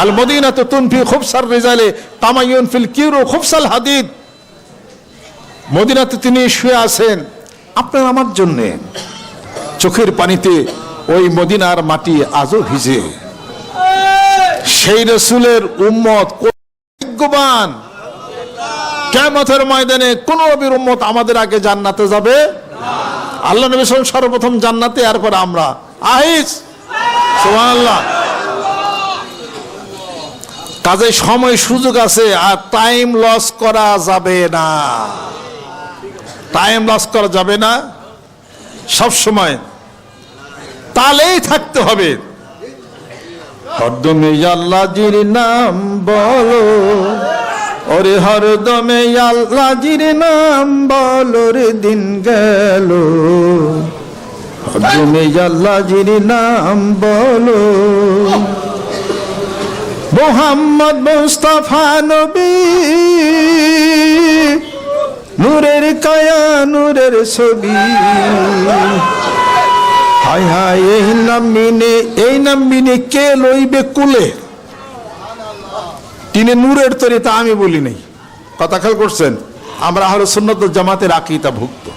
আল Medina তো তুনফি খুবসার রেজালে, তামাইয়ুন feel Kiru খুবসাল হাদিদ। মদিনাতে তিনি শুয়ে আছেন। আপনার আমার জন্যে চোখের পানিতে ওই মদিনার মাটি আজও ভিজে। সেই রসুলের উম্মত ভাগ্যবান। কেমতের ময়দানে কোন নবীর উম্মত আমাদের আগে জান্নাতে যাবে? আল্লাহ নবী সর্বপ্রথম জান্নাতে আর এরপর আমরা। আহিস! সুবহানাল্লাহ। কাজে সময় সুযোগ আছে আর টাইম লস করা যাবে না। টাইম লস করা যাবে না। সব সময়। তালেই থাকতে হবে। হরদমে আল্লাহজির নাম বলো। ওরে হরদমে আল্লাহজির নাম বলো রে দিন গেল। হরদমে আল্লাহজির নাম বলো। মোহাম্মদ মুস্তাফা নবী। নূরের কায়া, নূরের ছবি। হাই হাই এই নাম মিনে এই নাম মিনে কে লইবে কুলে? তিনি নূরের তরি তা আমি বলি নাই। কথা খেয়াল করছেন? আমরা আহলে সুন্নত জামাতের আকিতা ভুক্ত।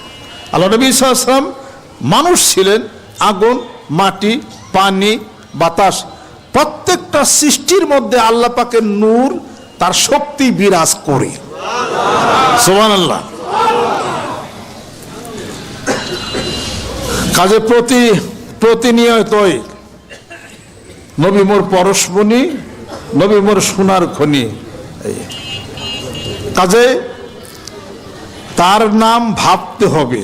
আল্লাহ নবী সাল্লাম মানুষ ছিলেন, আগুন, মাটি, পানি, বাতাস প্রত্যেকটা সৃষ্টির মধ্যে আল্লাহ পাকের নূর তার শক্তি বিরাজ করে। সোমান আল্লাহ কাজে প্রতি, প্রতিনিয়তই নবী মোর পরশমণি, নবী মোর সোনার খনি। কাজে তার নাম ভাবতে হবে।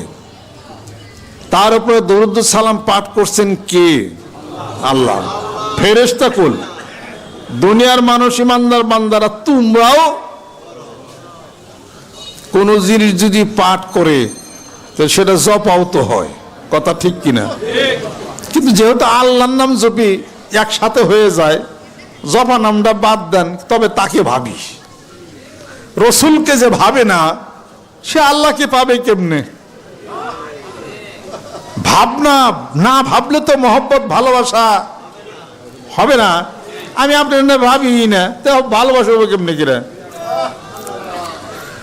তার উপরে দরুদ সালাম পাঠ করছেন কে? আল্লাহ। ফেরেস্তা কুল। দুনিয়ার মানুষ, ইমানদার বান্দারা, তোমরাও কোন জিনিস যদি পাঠ করে সেটা জপাও তো হয়। কথা ঠিক কিনা? কিন্তু যেহেতু আল্লাহর নাম জপি একসাথে হয়ে যায়, জপা নামটা বাদ দেন, তবে তাকে ভাবি রসুলকে যে ভাবে না, সে আল্লাহকে পাবে কেমনে? ভাবনা, না ভাবলে তো মহব্বত, ভালোবাসা হবে না। আমি আপনার না ভাবি না। তো ভালোবাসা হবে কেমনে কিরা?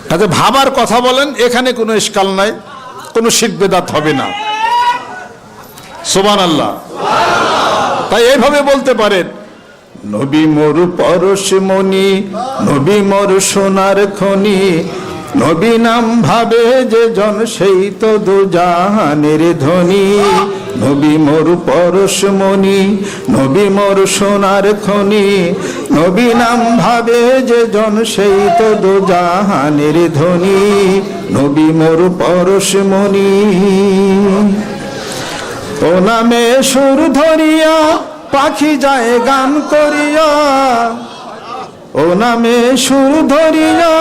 তাতে ভাবার কথা বলেন, এখানে কোনো ইস্কাল নাই, কোনো শিখবেদাত হবে না। সোমান আল্লাহ তাই এইভাবে বলতে পারেন, নবী মোর পরশ মনি নবী মোর সোনার খনি নবী নাম ভাবে যে জন, সেই তো দু জাহানের ধনী নবী মোর পরশ মনি নবী মোর সোনার খনি। নবী নাম ভাবে যে জন, সেই তো দু জাহানের ধনী নবী মোর পরশ মনি ও নামে সুর ধরিয়া, পাখি যায় গান করিয়া। ও নামে সুর ধরিয়া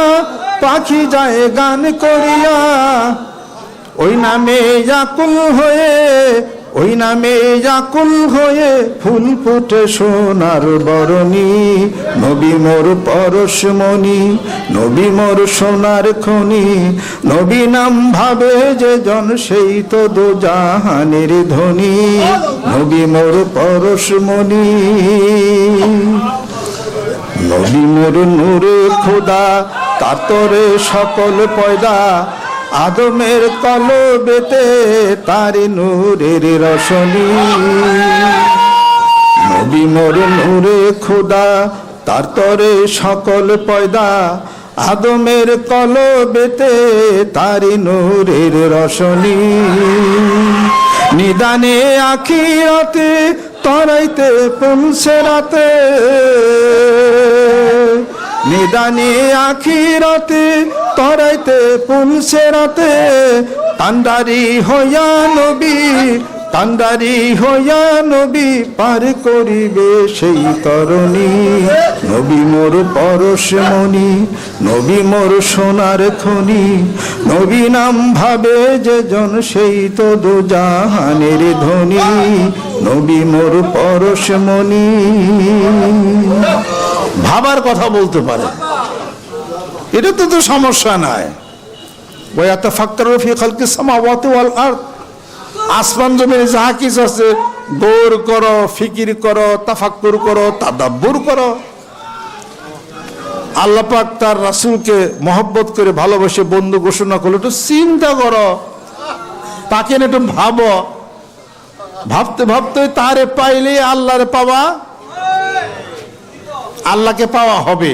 পাখি যায় গান করিয়া, ওই নামে জাকুল হয়ে, ওই নামে জাকুল হয়ে ফুল ফুটে সোনার বরণী। নবী মোর পরশমণি নবী মোর সোনার খনি। নবী নাম ভাবে যে জন, সেই তো দু জাহানের ধনী। নবী মোর পরশমণি নবী মোর নূরে খোদা কাতরে সকল পয়দা আদমের কলবেতে তার নূরের রশনি। নবী মোর নূরে খোদা, তার তরে সকল পয়দা আদমের কলবেতে তারি নূরের রশনি। নিদানে আখিরাতে, তরাইতে পৌঁছে রাতে নিদানে আখিরাতে তরাইতে পুলসে রাতে তান্ডারি হইয়া নবী কান্দারি হইয়া নবী পার করিবে সেই তরণী। নবী মোর পরশ মণি, নবী মোর সোনার খনি। নবী নাম ভাবে যে জন সেই তো দু জাহানের ধনী। নবী মোর পরশ মণি। ভাবার কথা বলতে পারে। এটা তো তো সমস্যা নাই। ওয়াতা ফাক্কার ফি খালকি সামাওয়াতি ওয়াল আরদ। আসমান জমিনে যাহা কিছু আছে দৌড় করো, ফিকির করো, তাফাক্কুর করো, তাদাব্বুর করো। আল্লাহ পাক তার রাসূলকে মহব্বত করে ভালোবাসে, বন্ধু ঘোষণা করল, একটু চিন্তা করো। তাকে একটু ভাবো। ভাবতে ভাবতে তারে পাইলে আল্লাহরে পাওয়া, আল্লাহকে পাওয়া হবে।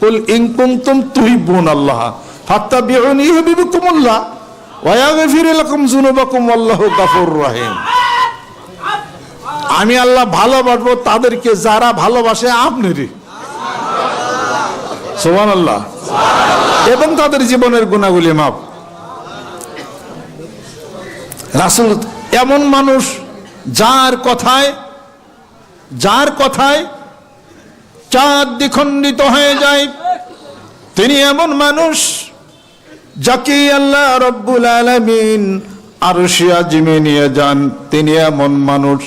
কুল ইন কুনতুম তুহিব্বুন আল্লাহ ফাত্তাবিউনি ইউহিব্বুকুমুল্লাহ। ওয়া আল্লাহু আমি আল্লাহ ভালোবাসবো, তাদেরকে যারা ভালোবাসে, আপনারই। সুবহানাল্লাহ। এবং তাদের জীবনের গুণাগুলি মাপ রাসূল এমন মানুষ, যার কথায় যার কথায় চাঁদ দ্বিখণ্ডিত হয়ে যায়। তিনি এমন মানুষ যাকে আল্লাহ রব্বুল আলামিন আরশিয়া জিমে নিয়ে যান, তিনি এমন মানুষ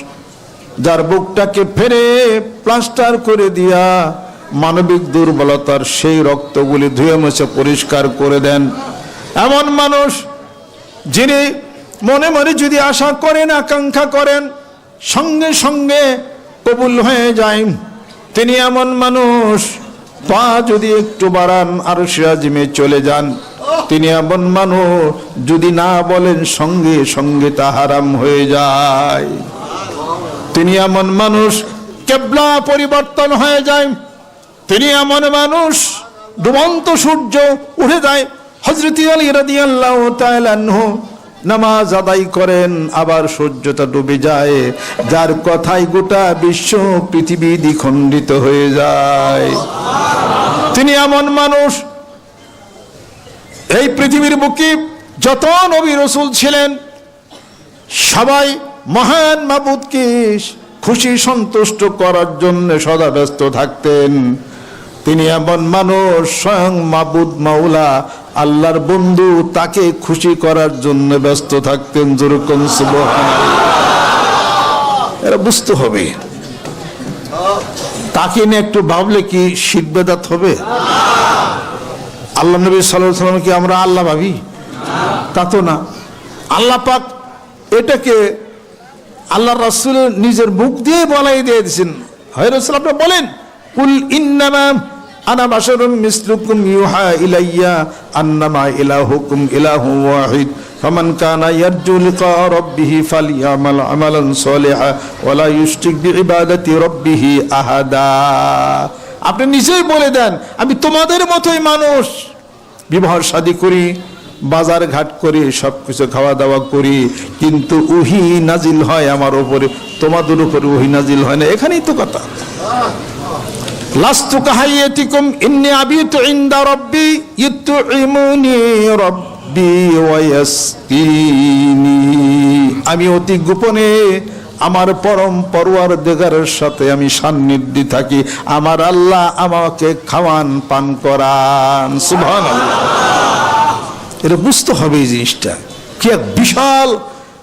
যার বুকটাকে ফেরে প্লাস্টার করে দিয়া মানবিক দুর্বলতার সেই রক্তগুলি ধুয়ে মুছে পরিষ্কার করে দেন। এমন মানুষ যিনি মনে মনে যদি আশা করেন, আকাঙ্ক্ষা করেন, সঙ্গে সঙ্গে কবুল হয়ে যায়। তিনি এমন মানুষ, পা যদি একটু বাড়ান আর সিরাজিমে চলে যান। তিনি এমন মানুষ যদি না বলেন সঙ্গে সঙ্গে তা হারাম হয়ে যায়। তিনি এমন মানুষ, কেবলা পরিবর্তন হয়ে যায়। তিনি এমন মানুষ, ডুবন্ত সূর্য উঠে যায়। হজরত নামাজ আদায় করেন, আবার সূর্যটা ডুবে যায়। যার কথাই গোটা বিশ্ব পৃথিবী দ্বিখণ্ডিত হয়ে যায়। তিনি এমন মানুষ এই পৃথিবীর বুকে যত নবী রসুল ছিলেন, সবাই মহান মাবুদকে খুশি সন্তুষ্ট করার জন্য সদা ব্যস্ত থাকতেন। তিনি এমন মানুষ, স্বয়ং মাবুদ মাওলা, আল্লাহর বন্ধু, তাকে খুশি করার জন্য ব্যস্ত থাকতেন। যেরকম এরা বুঝতে হবে। তাকে নিয়ে একটু ভাবলে কি শীতবেদাত হবে? আল্লাহ নবী সাল্লাহ সাল্লাম কি আমরা আল্লাহ ভাবি? তা তো না। আল্লাহ পাক এটাকে আল্লাহ রাসুল নিজের মুখ দিয়ে বলাই দিয়ে দিয়েছেন। হয় রসুল, আপনি বলেন, কুল ইন্নামা আনা বাশারুম মিসলুকুম ইউহা ইলাইয়া আন্নামা ইলাহুকুম ইলাহু ওয়াহিদ। ফামান কানা ইয়ারজু লিকা রাব্বিহ ফালইয়ামাল আমালান সালিহা ওয়ালা ইউশরিক বিইবাদাতি রাব্বিহ আহাদা। আপনি নিজেই বলে দেন, আমি তোমাদের মতোই মানুষ। বিবাহ শাদী করি, বাজার ঘাট করি সব কিছু খাওয়া দাওয়া করি, কিন্তু উহি নাজিল হয় আমার উপরে, তোমাদের উপরে উহি নাজিল হয় না, এখানেই তো কথা। লাস্তু কাহাইয়াতিকুম ইন্নি আবিতু ইনদা রাব্বি ইউতইমুনি রাব্বি ওয়া ইয়াসকিনি আমি অতি গোপনে আমার পরম পরোয়ার দেগারের সাথে আমি সান্নিধ্যে থাকি। আমার আল্লাহ আমাকে খাওয়ান, পান করান। সুবহানাল্লাহ। এটা বুঝতে হবে এই জিনিসটা। কি এক বিশাল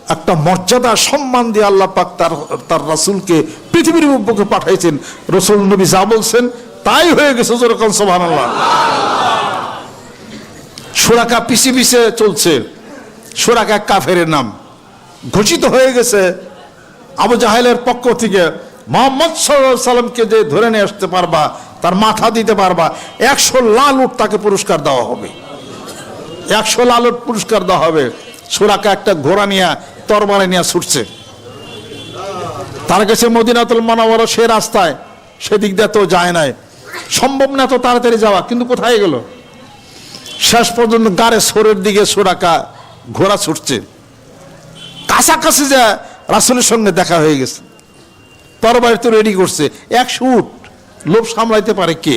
একটা মর্যাদা, সম্মান দিয়ে আল্লাহ পাক তার তার রাসূলকে পৃথিবীর বুকে পাঠাইছেন। রসুল নবী যা বলছেন, তাই হয়ে গেছে যেরকম সোহান আল্লাহ সুরাকা পিছে পিছে চলছে। সুরাকা কাফের নাম। ঘোষিত হয়ে গেছে আবু জাহেলের পক্ষ থেকে মোহাম্মদ সাল্লামকে যে ধরে নিয়ে আসতে পারবা, তার মাথা দিতে পারবা, একশো লাল উট তাকে পুরস্কার দেওয়া হবে। একশো লালট পুরস্কার দেওয়া হবে। সুরাকা একটা ঘোড়া নিয়ে, তরবারে নিয়ে ছুটছে। তার কাছে মদিনাতুল মানাওয়ারা সে রাস্তায়, সেদিক দিয়ে তো যায় নাই। সম্ভব না তো তাড়াতাড়ি যাওয়া, কিন্তু কোথায় গেল? শেষ পর্যন্ত গাড়ে সোরের দিকে সুরাকা ঘোড়া ছুটছে। কাছাকাছি যা রাসুলের সঙ্গে দেখা হয়ে গেছে। তরবারি তো রেডি করছে। একশো উঠ লোভ সামলাইতে পারে কে?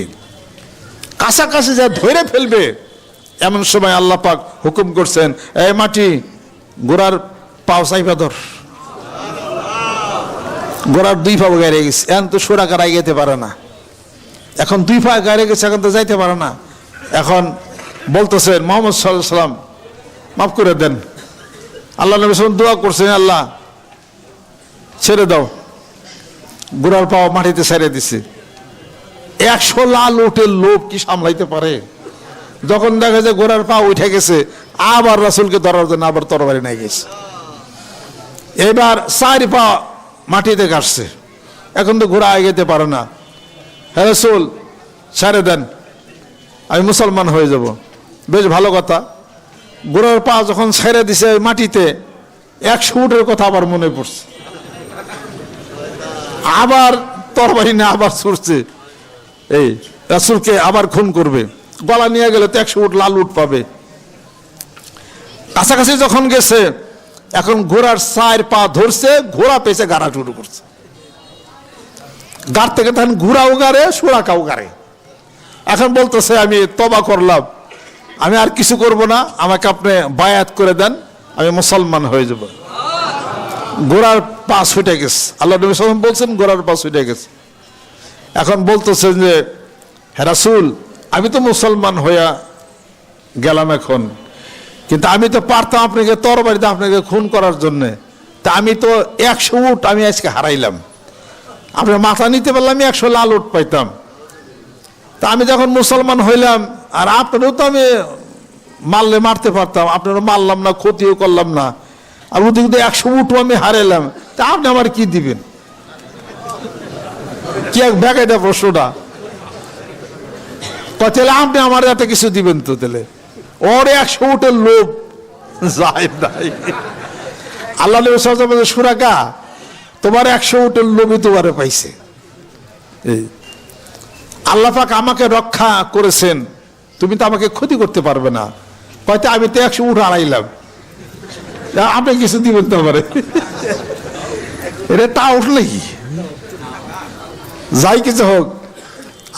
কাছাকাছি যা ধরে ফেলবে, এমন সময় আল্লাহ পাক হুকুম করছেন, এই মাটি গোড়ার পাও চাইবা ধর। গোড়ার দুই পা গাড়ি গেছে। এখন তো সোরা গাড়াই যেতে পারে না। এখন দুই পা গাড়ি গেছে, এখন তো যাইতে পারে না। এখন বলতেছেন, মোহাম্মদ সাল্লাহ সাল্লাম মাফ করে দেন। আল্লাহ নবী দোয়া করছেন, আল্লাহ ছেড়ে দাও। গোড়ার পাও মাটিতে ছেড়ে দিছে। একশো লাল উঠে লোভ কি সামলাইতে পারে? যখন দেখা যায় গোড়ার পা উঠে গেছে, আবার রাসুলকে ধরার জন্য আবার তরবারি নিয়ে গেছে। এবার চার পা মাটিতে কাটছে এখন তো ঘোড়া এগেতে পারে না। হ্যাঁ রসুল, ছেড়ে দেন। আমি মুসলমান হয়ে যাব। বেশ ভালো কথা। গোড়ার পা যখন ছেড়ে দিছে মাটিতে, একশো উটের কথা আবার মনে পড়ছে। আবার তরবারি না আবার ছুটছে। এই, রাসুলকে আবার খুন করবে। গলা নিয়ে গেলে তো একশো উট লাল উট পাবে। কাছাকাছি যখন গেছে, এখন ঘোড়ার সায়ের পা ধরছে, ঘোড়া পেছে গাড়া শুরু করছে। গাড় থেকে তখন ঘোড়াও গাড়ে সুরাকাও গাড়ে। এখন বলতেছে, আমি তবা করলাম। আমি আর কিছু করব না। আমাকে আপনি বায়াত করে দেন। আমি মুসলমান হয়ে যাব। ঘোড়ার পা ছুটে গেছে। আল্লাহ নবী সাল্লাম বলছেন গোড়ার পা ছুটে গেছে। এখন বলতেছেন যে হেরাসুল আমি তো মুসলমান হইয়া গেলাম এখন। কিন্তু আমি তো পারতাম আপনাকে তরবারিতে আপনাকে খুন করার জন্য। তা আমি তো একশো উট আমি আজকে হারাইলাম। আপনার মাথা নিতে পারলাম আমি একশো লাল উট পাইতাম। তা আমি যখন মুসলমান হইলাম, আর আপনারও তো আমি মারলে মারতে পারতাম, আপনারও মারলাম না, ক্ষতিও করলাম না। আর ওদিক একশো উঠো আমি হারাইলাম। তা আপনি আমার কি দিবেন? কি এক ব্যাগে দেয় প্রশ্নটা তাহলে আপনি আমার একটা কিছু দিবেন তো তাহলে? ওর একশো উঠের লোভ। যায় নাই। আল্লাহ সুরাকা, তোমার একশো উঠের লোভই তোমারে পাইছে। আল্লাহ পাক আমাকে রক্ষা করেছেন। তুমি তো আমাকে ক্ষতি করতে পারবে না। হয়তো আমি তো একশো উঠ হারাইলাম। তা আপনি কিছু দিবেন তো এটা তা উঠলে কি যাই কিছু হোক,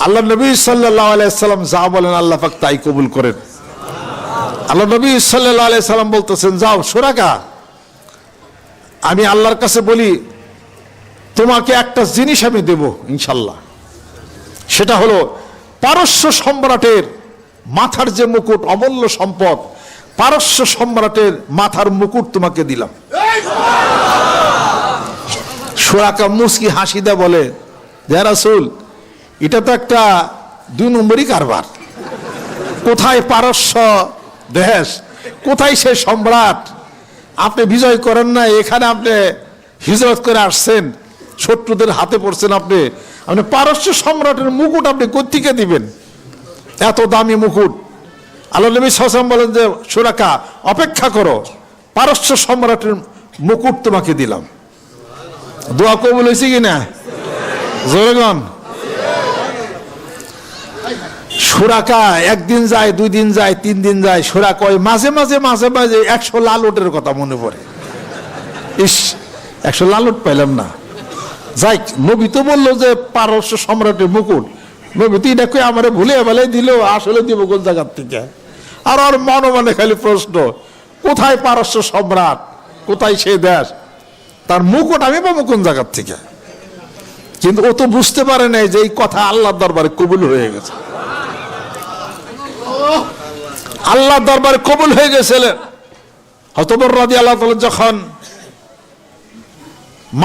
আল্লাহ নবী আলাইসাল্লাম যা বলেন আল্লাহ পাক তাই কবুল করেন। আল্লাহ নবী আলাইসাল্লাম বলতেছেন, যাও সোরাকা আমি আল্লাহর কাছে বলি, তোমাকে একটা জিনিস আমি দেব, ইনশাল্লাহ। সেটা হলো পারস্য সম্রাটের মাথার যে মুকুট, অমূল্য সম্পদ, পারস্য সম্রাটের মাথার মুকুট তোমাকে দিলাম। সোরাকা মুসকি হাসি দেয় বলে রাসুল, এটা তো একটা দুই নম্বরই কারবার। কোথায় পারস্য দেশ, কোথায় সে সম্রাট? আপনি বিজয় করেন না এখানে আপনি হিজরত করে আসছেন, শত্রুদের হাতে পড়ছেন আপনি। আপনি পারস্য সম্রাটের মুকুট আপনি কোথেকে দিবেন? এত দামি মুকুট। আল্লাহ নবী সাসাম বলেন যে সুরাকা অপেক্ষা করো, পারস্য সম্রাটের মুকুট তোমাকে দিলাম। দোয়া কবুল হয়েছে কি না জোরেগন সুরাকা একদিন যায় দুই দিন যায় তিন দিন যায়, সুরা কয়, মাঝে মাঝে মাঝে মাঝে একশো লাল ওটের কথা মনে পড়ে। ইস, একশো লাল ওট পাইলাম না। যাই নবী তো বলল যে পারস্য সম্রাটের মুকুট। নবী তো এটা কই আমার ভুলে বেলায় দিল, আসলে দিব কোন জায়গার থেকে? আর ওর মনে মনে খালি প্রশ্ন, কোথায় পারস্য সম্রাট? কোথায় সে দেশ? তার মুকুট আমি পাবো কোন জায়গার থেকে? কিন্তু ও তো বুঝতে পারে নাই যে এই কথা আল্লাহর দরবারে কবুল হয়ে গেছে। আল্লাহর দরবারে কবুল হয়ে গেছিলেন। হতবর রাজি আল্লাহ যখন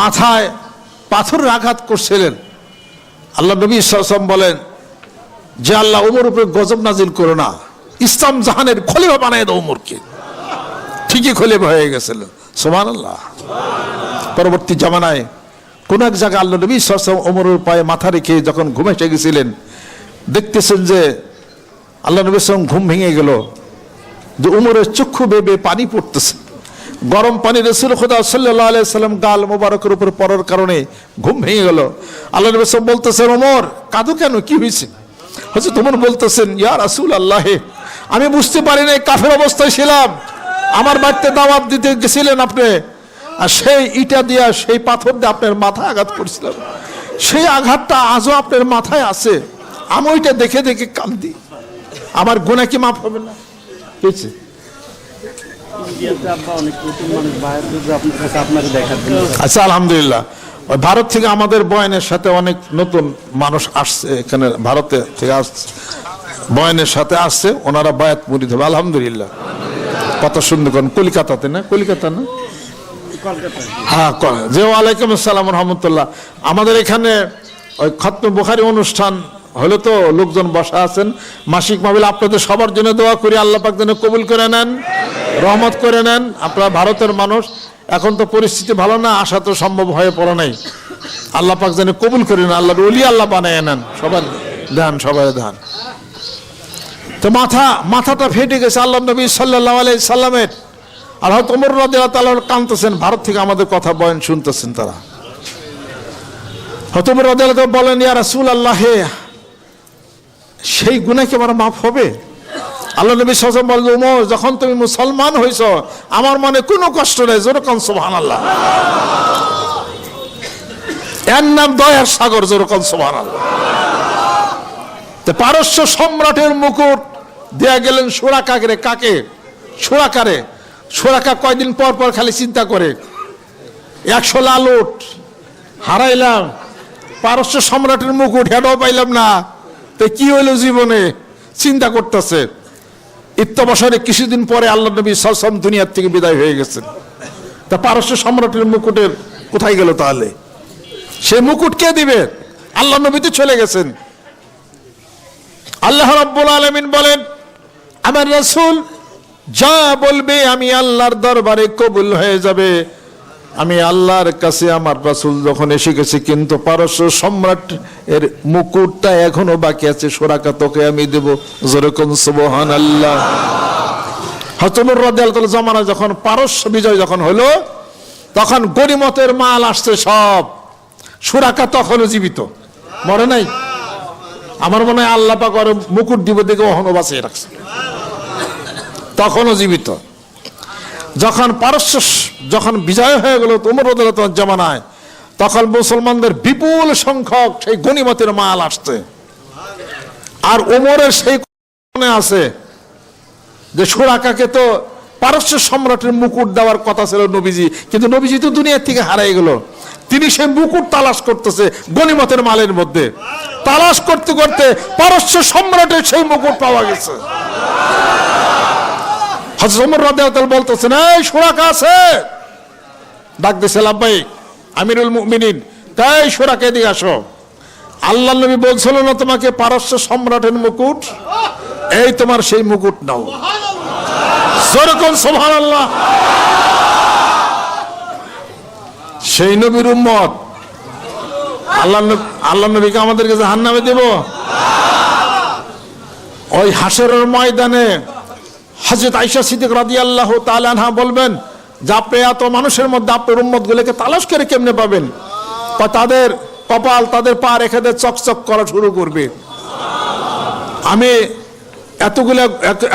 মাথায় পাথরের আঘাত করছিলেন আল্লাহ নবী সাল্লাম বলেন, যে আল্লাহ ওমর উপরে গজব নাজিল করো না, ইসলাম জাহানের খলিফা বানায় দাও ওমরকে। ঠিকই খলিফা হয়ে গেছিলেন। সোমান আল্লাহ পরবর্তী জামানায় কোন এক জায়গায় আল্লাহ নবী সাল্লাম ওমরের পায়ে মাথা রেখে যখন ঘুমে এসে গেছিলেন, দেখতেছেন যে আল্লাহ নবী সাল্লাম ঘুম ভেঙে গেল, যে উমরের চক্ষু বেবে পানি পড়তেছে। গরম পানি রসুল খোদা সাল্লাহ আলাইসাল্লাম গাল মোবারকের উপর পড়ার কারণে ঘুম ভেঙে গেল। আল্লাহ নবী সব বলতেছেন, ওমর, কাঁদো কেন? কি হয়েছে? হচ্ছে তোমার বলতেছেন, ইয়া রাসুল আল্লাহে আমি বুঝতে পারি নাই, কাফের অবস্থায় ছিলাম। আমার বাড়িতে দাওয়াত দিতে গেছিলেন আপনি। আর সেই ইটা দিয়া সেই পাথর দিয়ে আপনার মাথায় আঘাত করছিলাম। সেই আঘাতটা আজও আপনার মাথায় আছে। আমি ওইটা দেখে দেখে কান্দি। আমার গোনা কি মাফ হবে না? জন্য। আচ্ছা আলহামদুলিল্লাহ। ওই ভারত থেকে আমাদের বয়ানের সাথে অনেক নতুন মানুষ আসছে এখানে ভারতে থেকে আসছে বয়ানের সাথে আসছে ওনারা বায়াত মুরিদ হবে আলহামদুলিল্লাহ। কত সুন্দর করেন কলিকাতাতে না? কলিকাতা না? হ্যাঁ জি ওয়ালাইকুম আসসালাম রহমতুল্লাহ। আমাদের এখানে ওই খতম বুখারি অনুষ্ঠান হলে তো লোকজন বসা আছেন। মাসিক মাবিল আপনাদের সবার জন্য দোয়া করি, আল্লাহ পাক যেন কবুল করে নেন, রহমত করে নেন। আপনারা ভারতের মানুষ, এখন তো পরিস্থিতি ভালো না আসা তো সম্ভব হয়ে পড়ে নাই। আল্লাহ পাক যেন কবুল করে নেন, আল্লাহর অলি আল্লাহ বানায় নেন। সবার ধান সবাই ধান তো মাথা, মাথাটা ফেটে গেছে আল্লাহ নবী সাল্লাহ আলাই সাল্লামের। আর হয়তো ওমর রাদিয়াল্লাহু তাআলা কাঁদতেছেন, ভারত থেকে আমাদের কথা বয়ান শুনতেছেন তারা। ওমর রাদিয়াল্লাহু বলেন, ইয়া রাসূল আল্লাহ সেই গুনাহ কি আমার মাফ হবে? আল্লাহ নবী আলাইহি বললেন ওমর, যখন তুমি মুসলমান হইছো, আমার মনে কোনো কষ্ট নেই জোরে কোন আল্লাহ এর নাম দয়ার সাগর জোরে কোন সুবহানাল্লাহ। তো পারস্য সম্রাটের মুকুট দেয়া গেলেন সুরাকাকে কাকে? সুরাকারে। সুরাকা কয়দিন পর পর খালি চিন্তা করে, একশো লালুট হারাইলাম, পারস্য সম্রাটের মুকুট হেডও পাইলাম না। তো কি হইল জীবনে? চিন্তা করতেছে। ইত্যবসরে কিছুদিন পরে আল্লাহ নবী সসম দুনিয়ার থেকে বিদায় হয়ে গেছেন। তা পারস্য সম্রাটের মুকুটের কোথায় গেল তাহলে? সে মুকুট কে দিবে? আল্লাহ নবী তো চলে গেছেন। আল্লাহ রাব্বুল আলামিন বলেন, আমার রাসূল যা বলবে আমি আল্লাহর দরবারে কবুল হয়ে যাবে। আমি আল্লাহর কাছে আমার রাসূল যখন এসে গেছে, কিন্তু পারস্য সম্রাট এর মুকুটটা এখনও বাকি আছে, সোরাকা তোকে আমি দেব। যেরকম সুবহান আল্লাহ হতমুর রাদিয়াল্লাহু জামানা যখন পারস্য বিজয় যখন হলো, তখন গরিমতের মাল আসছে সব। সুরাকা তখনও জীবিত। মরে নাই? আমার মনে হয় আল্লাহ পাক ওর মুকুট দিব দেখে অহনো বাঁচিয়ে রাখছে। তখনও জীবিত। যখন পারস্য যখন বিজয় হয়ে গেল তোমর জামানায়, তখন মুসলমানদের বিপুল সংখ্যক সেই গণিমতের মাল আসছে। আর ওমরের সেই আছে যে সুরাকাকে তো পারস্য সম্রাটের মুকুট দেওয়ার কথা ছিল নবীজি, কিন্তু নবীজি তো দুনিয়ার থেকে হারাই গেল। তিনি সেই মুকুট তালাশ করতেছে গনিমতের মালের মধ্যে। তালাশ করতে করতে পারস্য সম্রাটের সেই মুকুট পাওয়া গেছে। হযরত ওমর বলতেছেন, এই সুরাকা আছে ডাক দিছে লাব্বাই আমিরুল মুমিনিন, তাই সুরাকা এদিকে আসো। আল্লাহ নবী বলছিল, না, তোমাকে পারস্য সম্রাটের মুকুট, এই তোমার সেই মুকুট নাও। যেরকম সোহান আল্লাহ সেই নবীর উম্মত। আল্লাহ আল্লাহ নবীকে আমাদেরকে জাহান নামে দেব। ওই হাসরের ময়দানে হজরত আইসা সিদ্দিক রাদি আল্লাহ তালানহা বলবেন, যে আপনি এত মানুষের মধ্যে আপনার উম্মত গুলোকে তালাশ করে কেমনে পাবেন? তাদের কপাল, তাদের পা রেখে দিয়ে চকচক করা শুরু করবে। আমি এতগুলা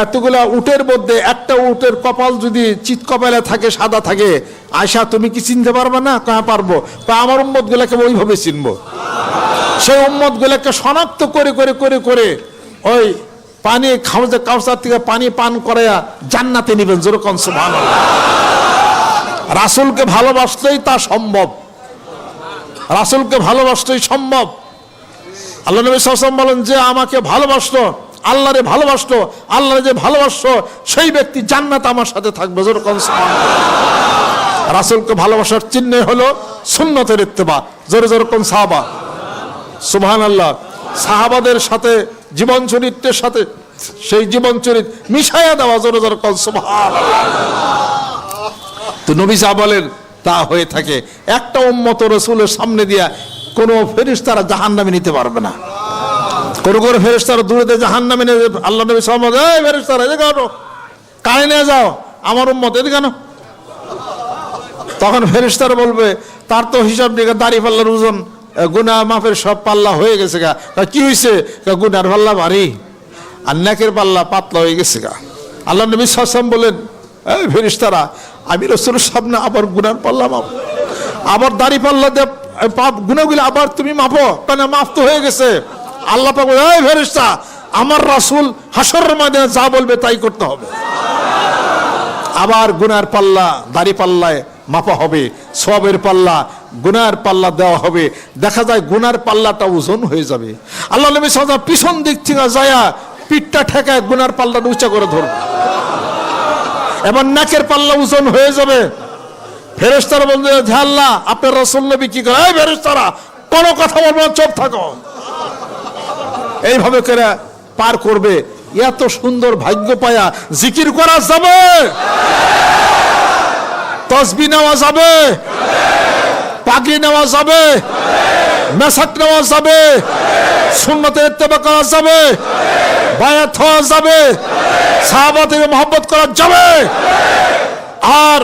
এতগুলা উটের মধ্যে একটা উটের কপাল যদি চিত কপালে থাকে, সাদা থাকে আয়সা তুমি কি চিনতে পারবে না? কয়া, পারব। তা আমার উম্মত গুলাকে ওইভাবে চিনবো। সেই উম্মত গুলাকে শনাক্ত করে করে করে করে ওই পানি খাওয়া কাউসার থেকে পানি পান করাইয়া জান্নাতে নিবেন যেরকম সুবহান রাসুলকে ভালোবাসতেই তা সম্ভব। রাসুলকে ভালোবাসতেই সম্ভব। আল্লাহ নবী সাল্লাম বলেন, যে আমাকে ভালোবাসতো আল্লাহরে ভালোবাসতো আল্লাহরে যে ভালোবাসতো সেই ব্যক্তি জান্নাত আমার সাথে থাকবে যেরকম রাসুলকে ভালোবাসার চিহ্ন হলো সুন্নতের ইত্তেবা। জোরে যেরকম সাহাবা। সুবহান আল্লাহ সাহাবাদের সাথে জীবন চরিত্রের সাথে সেই জীবন চরিত মিশাইয়া দেওয়া, জোরে যেরকম সুবহান তো নবী যা বলেন তা হয়ে থাকে। একটা উম্মত রসুলের সামনে দিয়া কোনো ফেরিস তারা জাহান নামে নিতে পারবে না। কোনো কোনো ফেরিস তারা দূরে জাহান নামে আল্লাহ নবী সামনে এই ফেরিস তারা এদিকে আনো কানে নিয়ে যাও। আমার উম্মত, এদিকে আনো। তখন ফেরিস্তার বলবে, তার তো হিসাব দিকে দাড়ি পাল্লার ওজন গুনা মাফের সব পাল্লা হয়ে গেছে গা। কি হয়েছে গুনার পাল্লা ভারী। আর নাকের পাল্লা পাতলা হয়ে গেছে গা। আল্লাহ নবী সাসাম বলেন, এই ফেরিস্তারা আমি রসুলের সামনে আবার গুনার পাল্লা মাপ। আবার দাড়ি পাল্লা দে পাপ গুনাগুলো আবার তুমি মাপো। কেন মাফ তো হয়ে গেছে। আল্লাহ পাক এই ফেরিস্তা আমার রাসূল হাসরের ময়দানে যা বলবে তাই করতে হবে। আবার গুনার পাল্লা, দাড়ি পাল্লায় মাপা হবে। সবের পাল্লা গুনার পাল্লা দেওয়া হবে। দেখা যায় গুনার পাল্লাটা ওজন হয়ে যাবে। আল্লাহ নবী সাজা পিছন দিক থেকে যায়া পিঠটা ঠেকায় গুনার পাল্লাটা উঁচা করে ধরবে। এবার নাকের পাল্লা ওজন হয়ে যাবে। ফেরেস্তারা বলবে আল্লাহ, আপনার রসুল নবী কি করে? এই ফেরেস্তারা কোনো কথা বলব চুপ থাকো। এইভাবে করে পার করবে। এত সুন্দর ভাগ্য পায়া জিকির করা যাবে। তসবি নেওয়া যাবে। পাগড়ি নেওয়া যাবে, মেসাক নেওয়া যাবে, সুন্নতের ইত্তেবা করা যাবে, বায়াত হওয়া যাবে সাহাবাদের মহব্বত করা যাবে। আর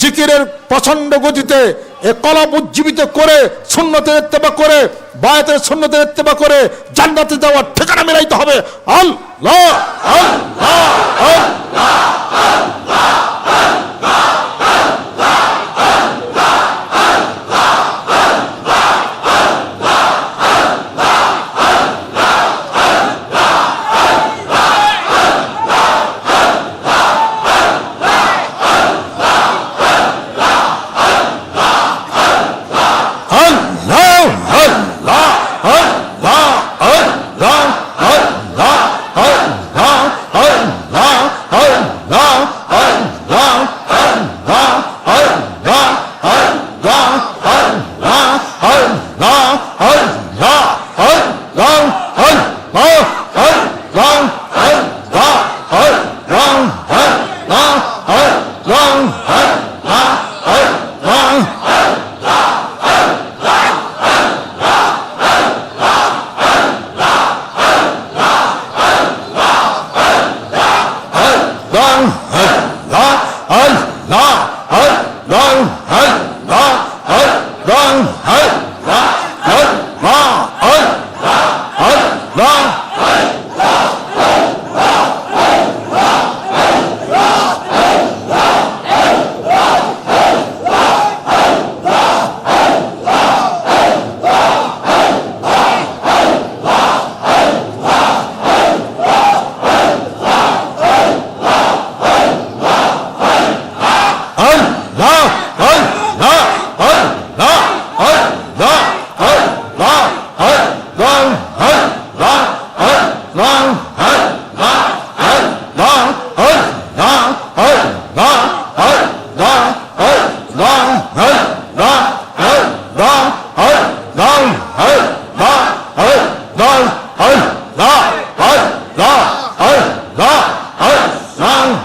জিকিরের প্রচণ্ড গতিতে এ কলম উজ্জীবিত করে সুন্নতের ইত্তেবা করে, বায়াতের সুন্নতের ইত্তেবা করে জান্নাতে যাওয়ার ঠিকানা মিলাইতে হবে। আল্লাহ আল্লাহ। ha, ha,